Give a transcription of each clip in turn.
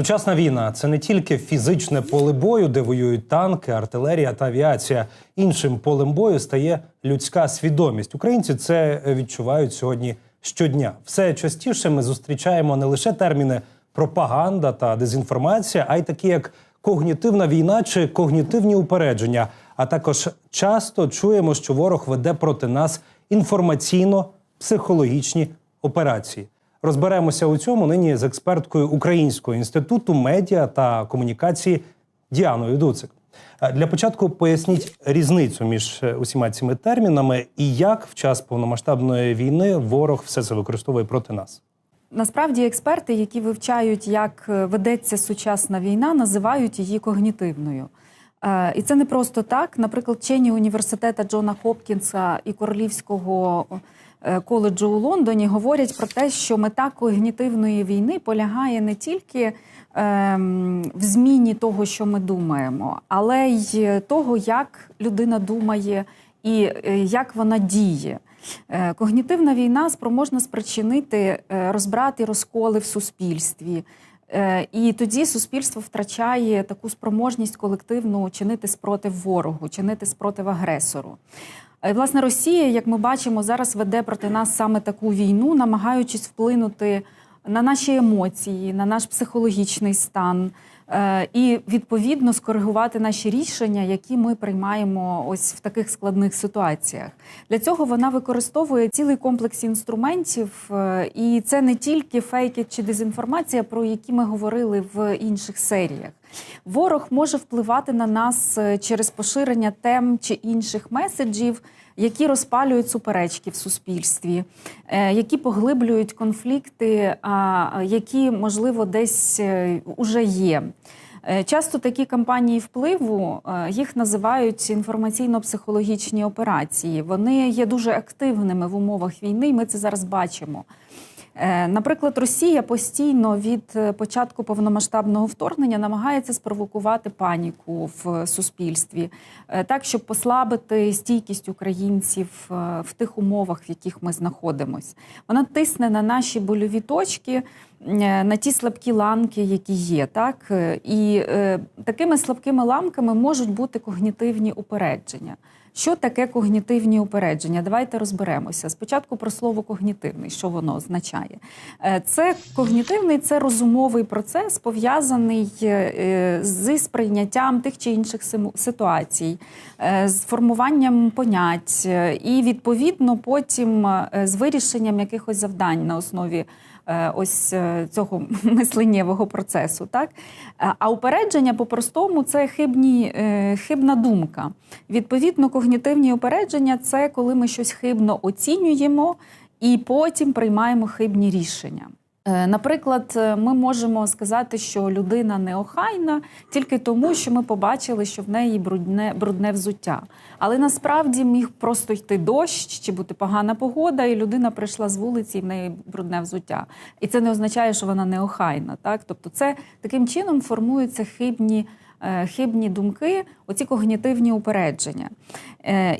Сучасна війна це не тільки фізичне поле бою, де воюють танки, артилерія та авіація. Іншим полем бою стає людська свідомість. Українці це відчувають сьогодні щодня. Все частіше ми зустрічаємо не лише терміни пропаганда та дезінформація, а й такі як когнітивна війна чи когнітивні упередження. А також часто чуємо, що ворог веде проти нас інформаційно-психологічні операції. Розберемося у цьому нині з експерткою Українського інституту медіа та комунікації Діаною Дуцик. Е, Для початку поясніть різницю між е, усіма цими термінами і як в час повномасштабної війни ворог все це використовує проти нас. Насправді експерти, які вивчають, як е, ведеться сучасна війна, називають її когнітивною. І це не просто так. Наприклад, вчені університету Джона Хопкінса і Королівського коледжу у Лондоні говорять про те, що мета когнітивної війни полягає не тільки ем, в зміні того, що ми думаємо, але й того, як людина думає і е, як вона діє. Е, Когнітивна війна спроможна спричинити е, розбрат і розколи в суспільстві. Е, І тоді суспільство втрачає таку спроможність колективну чинити спротив ворогу, чинити спротив агресору. І, власне, Росія, як ми бачимо, зараз веде проти нас саме таку війну, намагаючись вплинути на наші емоції, на наш психологічний стан. е, і відповідно скоригувати наші рішення, які ми приймаємо ось в таких складних ситуаціях. Для цього вона використовує цілий комплекс інструментів, е, і це не тільки фейки чи дезінформація, про які ми говорили в інших серіях. Ворог може впливати на нас е, через поширення тем чи інших меседжів, які розпалюють суперечки в суспільстві, е, які поглиблюють конфлікти, які, можливо, десь е, уже є. Е, Часто такі кампанії впливу їх називають інформаційно-психологічні операції. Вони є дуже активними в умовах війни, і ми це зараз бачимо. Е, Наприклад, Росія постійно від е, початку повномасштабного вторгнення намагається спровокувати паніку в суспільстві, е, так щоб послабити стійкість українців в тих умовах, в яких ми знаходимося. Вона тисне на наші больові точки, на ті слабкі ланки, які є. Так? І такими слабкими ламками можуть бути когнітивні упередження. Що таке когнітивні упередження? Давайте розберемося. Спочатку про слово когнітивний, що воно означає. Е, Це когнітивний, це розумовий процес, пов'язаний е, зі сприйняттям тих чи інших ситуацій, е, з формуванням понять е, і відповідно потім е, з вирішенням якихось завдань на основі е, ось е, цього мисленнєвого процесу. Так? Е, А упередження по-простому це хибні, е, хибна думка. Відповідно, когнітивні упередження це коли ми щось хибно оцінюємо і потім приймаємо хибні рішення. Е, Наприклад, е, ми можемо сказати, що людина неохайна тільки тому, що ми побачили, що в неї брудне, брудне взуття. Але насправді міг просто йти дощ чи бути погана погода, і людина прийшла з вулиці, і в неї брудне взуття. І це не означає, що вона неохайна. Так? Тобто, це таким чином формуються хибні. е, Хибні думки, оці когнітивні упередження.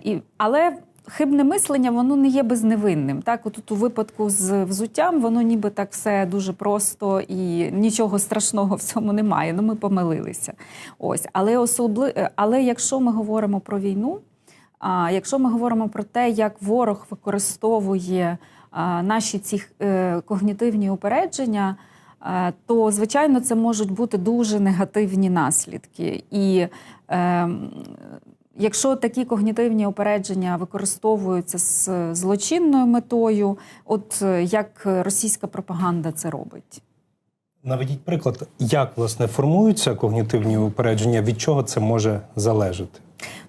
І, але хибне мислення воно не є безневинним. Так, тут у випадку з взуттям воно ніби так все дуже просто і нічого страшного в цьому немає. Ну ми помилилися. Ось, але особли... але якщо ми говоримо про війну, а якщо ми говоримо про те, як ворог використовує наші ці е, когнітивні упередження. То, звичайно, це можуть бути дуже негативні наслідки. І е, якщо такі когнітивні упередження використовуються з злочинною метою, от е, як російська пропаганда це робить. Наведіть приклад, як власне формуються когнітивні упередження, від чого це може залежати?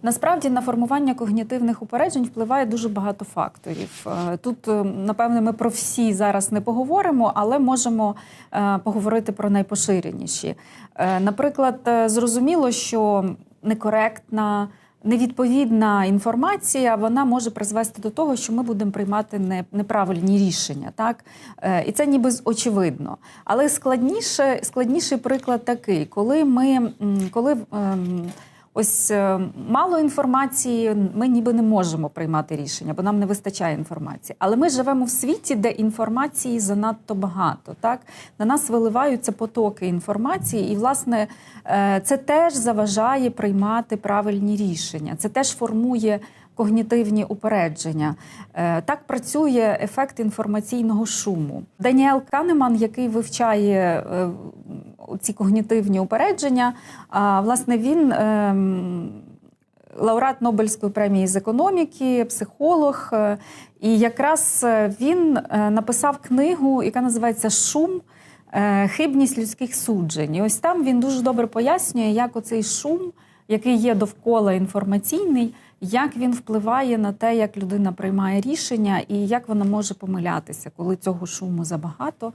Насправді на формування когнітивних упереджень впливає дуже багато факторів. Е, Тут, е, напевне, ми про всі зараз не поговоримо, але можемо е, поговорити про найпоширеніші. Е, Наприклад, е, зрозуміло, що некоректна. Невідповідна інформація вона може призвести до того, що ми будемо приймати не- неправильні рішення, так Е, і це ніби очевидно. Але складніше, складніший приклад такий, коли ми коли ем, ось е, мало інформації, ми ніби не можемо приймати рішення, бо нам не вистачає інформації. Але ми живемо в світі, де інформації занадто багато. Так на нас виливаються потоки інформації, і власне е, це теж заважає приймати правильні рішення. Це теж формує когнітивні упередження. Е, Так працює ефект інформаційного шуму. Даніел Канеман, який вивчає ці когнітивні упередження, а, власне, він. ем, Лауреат Нобелівської премії з економіки, психолог, Е, і якраз е, він е, написав книгу, яка називається Шум. Хибність людських суджень. І ось там він дуже добре пояснює, як оцей шум, який є довкола інформаційний, як він впливає на те, як людина приймає рішення, і як вона може помилятися, коли цього шуму забагато,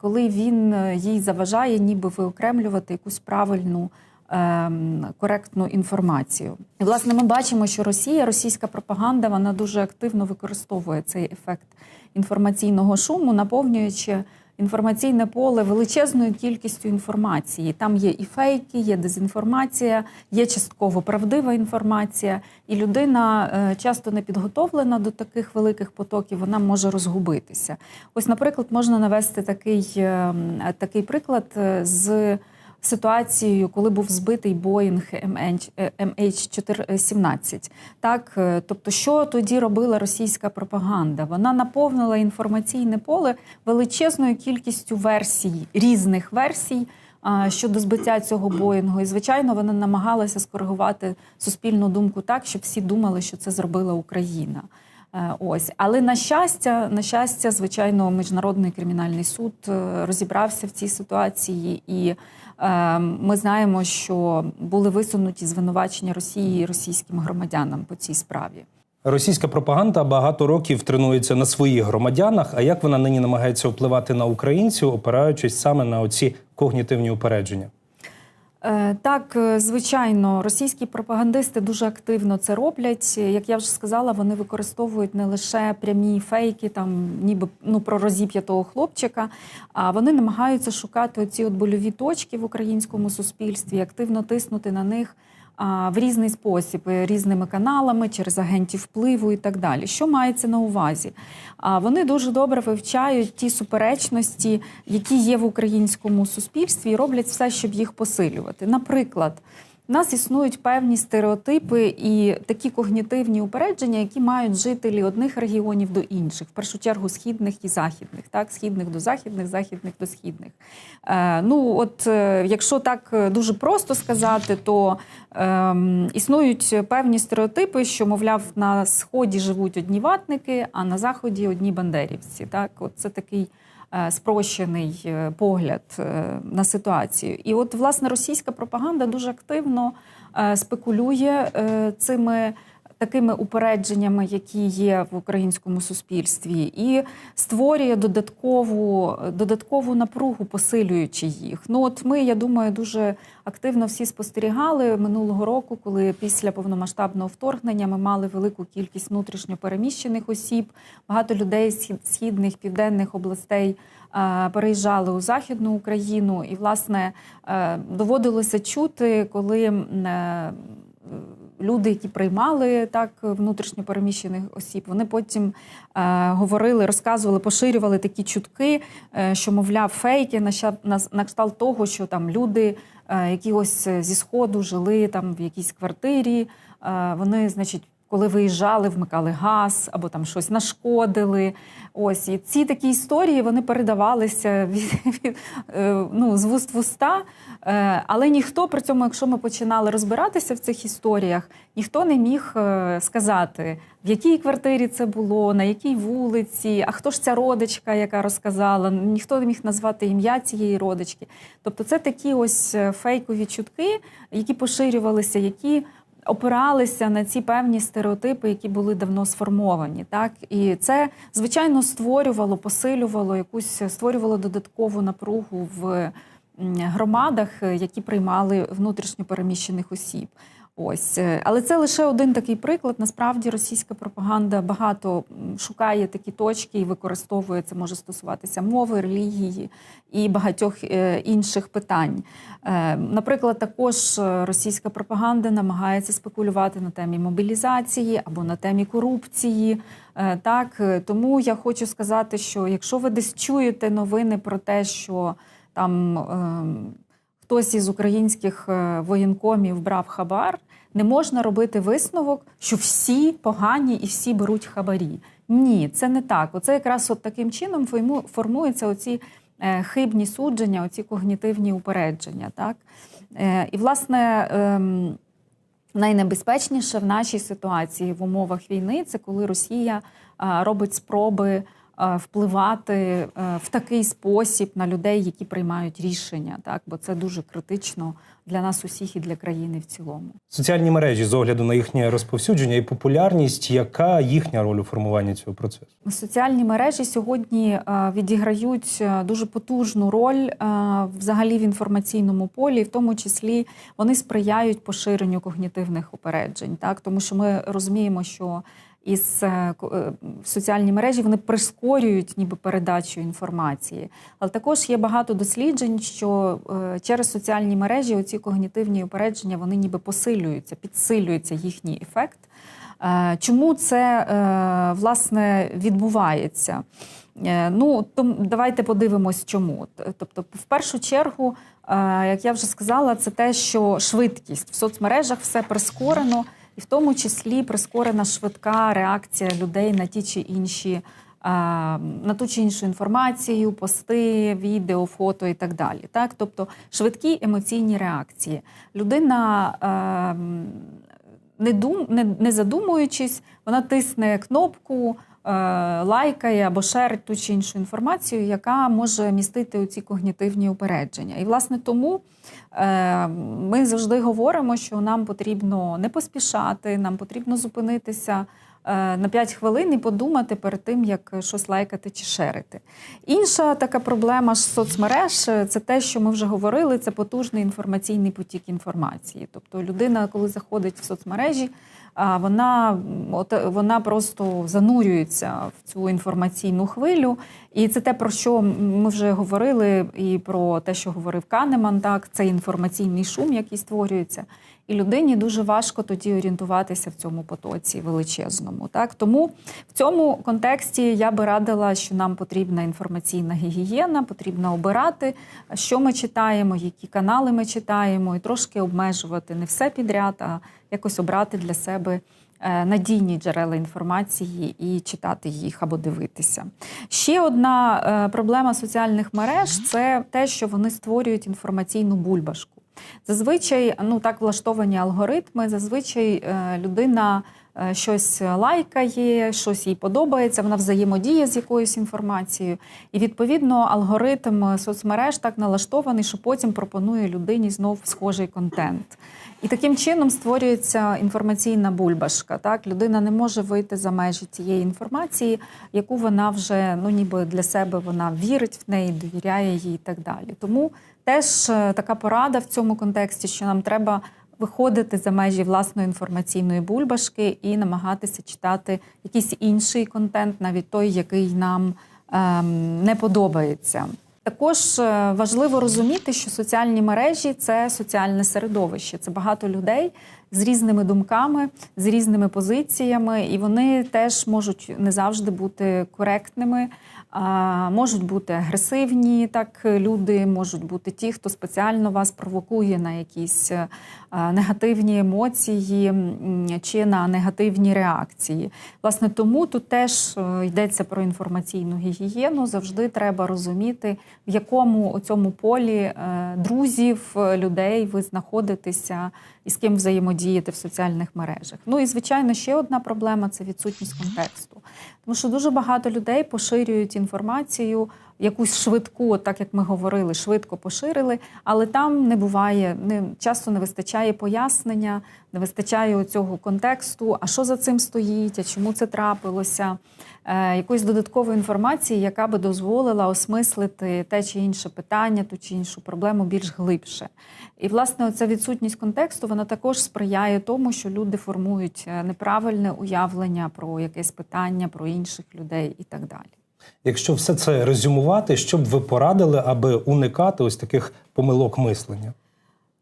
коли він е, їй заважає, ніби виокремлювати якусь правильну. ем, Коректну інформацію, і власне ми бачимо, що Росія, російська пропаганда, вона дуже активно використовує цей ефект інформаційного шуму, наповнюючи інформаційне поле величезною кількістю інформації. Там є і фейки, є дезінформація, є частково правдива інформація, і людина е, часто не підготовлена до таких великих потоків, вона може розгубитися. Ось, наприклад, можна навести такий, е, такий приклад е, з. Ситуацією, коли був збитий Боїнг MH17. Так, е, тобто, що тоді робила російська пропаганда? Вона наповнила інформаційне поле величезною кількістю версій, різних версій щодо збиття цього Боїнгу. І, звичайно, вона намагалася скоригувати суспільну думку так, щоб всі думали, що це зробила Україна. Е, Ось, але на щастя, на щастя, звичайно, міжнародний кримінальний суд е, розібрався в цій ситуації, і е, ми знаємо, що були висунуті звинувачення Росії російським громадянам по цій справі. Російська пропаганда багато років тренується на своїх громадянах. А як вона нині намагається впливати на українців, опираючись саме на оці когнітивні упередження? Е, Так, е, звичайно, російські пропагандисти дуже активно це роблять. Як я вже сказала, вони використовують не лише прямі фейки, там ніби ну про розіп'ятого хлопчика, а вони намагаються шукати ці от больові точки в українському суспільстві, активно тиснути на них. В різний спосіб, е, різними каналами, через агентів впливу і так далі. Що мається на увазі? Вони дуже добре вивчають ті суперечності, які є в українському суспільстві, і роблять все, щоб їх посилювати. Наприклад, у нас існують певні стереотипи і такі когнітивні упередження, які мають жителі одних регіонів до інших, в першу чергу східних і західних, так, східних до західних, західних до східних. Е, ну, от е, якщо так е, дуже просто сказати, то ем, існують певні стереотипи, що, мовляв, на сході живуть одні ватники, а на заході одні бандерівці. Так, от це такий е, спрощений е, погляд е, на ситуацію. І от власне російська пропаганда дуже активно е, спекулює е, цими. Такими упередженнями, які є в українському суспільстві, і створює додаткову, додаткову напругу, посилюючи їх. Ну от ми, я думаю, дуже активно всі спостерігали минулого року, коли після повномасштабного вторгнення ми мали велику кількість внутрішньо переміщених осіб. Багато людей з східних південних областей е, переїжджали у західну Україну, і власне е, доводилося чути, коли. Люди, які приймали так внутрішньо переміщених осіб, вони потім е, говорили, розказували, поширювали такі чутки, е, що мовляв фейки на, на, на кшталт того, що там люди, е, які зі сходу жили там в якійсь квартирі. Вони, значить, коли виїжджали, вмикали газ або там щось нашкодили. Ось і ці такі історії вони передавалися від, від, е, ну, з вуст в уста. Е, Але ніхто при цьому, якщо ми починали розбиратися в цих історіях, ніхто не міг е, сказати, в якій квартирі це було, на якій вулиці, а хто ж ця родичка, яка розказала. Ніхто не міг назвати ім'я цієї родички. Тобто, це такі ось фейкові чутки, які поширювалися, які опиралися на ці певні стереотипи, які були давно сформовані. Так і це звичайно створювало, посилювало якусь створювало додаткову напругу в громадах, е, які приймали внутрішньо переміщених осіб. Ось, Е, але це лише один такий приклад. Насправді російська пропаганда багато шукає такі точки і використовує це, може стосуватися мови, релігії і багатьох е, інших питань. Е, Наприклад, також російська пропаганда намагається спекулювати на темі мобілізації або на темі корупції. Так, тому я хочу сказати, що якщо ви десь чуєте новини про те, що там ем, хтось із українських е, воєнкомів брав хабар, не можна робити висновок, що всі погані і всі беруть хабарі. Ні, це не так. Оце якраз от таким чином формуються оці е, хибні судження, оці когнітивні упередження. Так? Е, І, власне, ем, найнебезпечніше в нашій ситуації в умовах війни це коли Росія робить спроби впливати е, в такий спосіб на людей, які приймають рішення, так бо це дуже критично для нас усіх і для країни в цілому. Соціальні мережі з огляду на їхнє розповсюдження і популярність, яка їхня роль у формуванні цього процесу? Соціальні мережі сьогодні е, відіграють е, дуже потужну роль е, взагалі в інформаційному полі, в тому числі вони сприяють поширенню когнітивних упереджень, так тому що ми розуміємо, що із е, е, соціальні мережі вони прискорюють ніби передачу інформації. Але також є багато досліджень, що е, через соціальні мережі оці когнітивні упередження вони ніби посилюються, підсилюється їхній ефект. Чому це власне відбувається? Ну, то давайте подивимось, чому. Тобто, в першу чергу, як я вже сказала, це те, що швидкість в соцмережах все прискорено, і в тому числі прискорена швидка реакція людей на ті чи інші. На ту чи іншу інформацію, пости, відео, фото і так далі. Так? Тобто швидкі емоційні реакції. Людина не, задумуючись, вона тисне кнопку, лайкає або шерить ту чи іншу інформацію, яка може містити оці когнітивні упередження. І, власне, тому е, ми завжди говоримо, що нам потрібно не поспішати, нам потрібно зупинитися. е, На 5 хвилин і подумати перед тим, як щось лайкати чи шерити. Інша така проблема ж соцмереж е, це те, що ми вже говорили, це потужний інформаційний потік інформації. Тобто людина, коли заходить в соцмережі, вона, от, вона просто занурюється в цю інформаційну хвилю. І це те, про що ми вже говорили, і про те, що говорив Канеман, так, це інформаційний шум, який створюється. І людині дуже важко тоді орієнтуватися в цьому потоці величезному. Так? Тому в цьому контексті я би радила, що нам потрібна інформаційна гігієна, потрібно обирати, що ми читаємо, які канали ми читаємо, і трошки обмежувати не все підряд, а якось обрати для себе е, надійні джерела інформації і читати їх або дивитися. Ще одна е, проблема соціальних мереж це те, що вони створюють інформаційну бульбашку. Зазвичай ну так влаштовані алгоритми. Зазвичай е, людина е, щось лайкає, щось їй подобається, вона взаємодіє з якоюсь інформацією. І відповідно алгоритм соцмереж так налаштований, що потім пропонує людині знов схожий контент. І таким чином створюється інформаційна бульбашка. Так, людина не може вийти за межі тієї інформації, яку вона вже ну ніби для себе вона вірить в неї, довіряє їй і так далі. Тому теж е, така порада в цьому контексті, що нам треба виходити за межі власної інформаційної бульбашки і намагатися читати якийсь інший контент, навіть той, який нам ем, не подобається. Також е, важливо розуміти, що соціальні мережі це соціальне середовище. Це багато людей з різними думками, з різними позиціями, і вони теж можуть не завжди бути коректними. А, можуть бути агресивні, так люди можуть бути ті, хто спеціально вас провокує на якісь е, негативні емоції чи на негативні реакції. Власне, тому тут теж е, йдеться про інформаційну гігієну. Завжди треба розуміти, в якому цьому полі е, друзів, людей ви знаходитеся і з ким взаємодієте в соціальних мережах. Ну і звичайно, ще одна проблема це відсутність контексту. Тому що дуже багато людей поширюють інформацію якусь швидку, так як ми говорили, швидко поширили, але там не буває, не, часто не вистачає пояснення, не вистачає цього контексту, а що за цим стоїть, а чому це трапилося, е, якоїсь додаткової інформації, яка би дозволила осмислити те чи інше питання, ту чи іншу проблему більш глибше. І, власне, оця відсутність контексту вона також сприяє тому, що люди формують е, неправильне уявлення про якесь питання, про інших людей і так далі. Якщо все це резюмувати, що б ви порадили, аби уникати ось таких помилок мислення?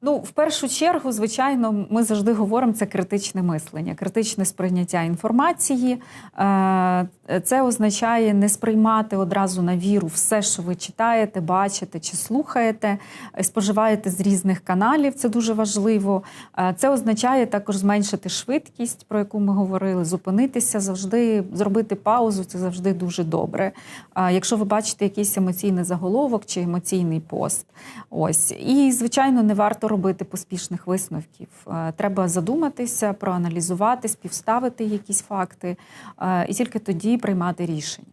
Ну, в першу чергу, звичайно, ми завжди говоримо це критичне мислення, критичне сприйняття інформації. Е, Це означає не сприймати одразу на віру все, що ви читаєте, бачите чи слухаєте, е, споживаєте з різних каналів. Це дуже важливо. Е, Це означає також зменшити швидкість, про яку ми говорили, зупинитися завжди, зробити паузу. Це завжди дуже добре. Якщо ви бачите якийсь емоційний заголовок чи емоційний пост, ось і звичайно, не варто робити поспішних висновків. Е, Треба задуматися, проаналізувати, співставити якісь факти, е, і тільки тоді приймати рішення.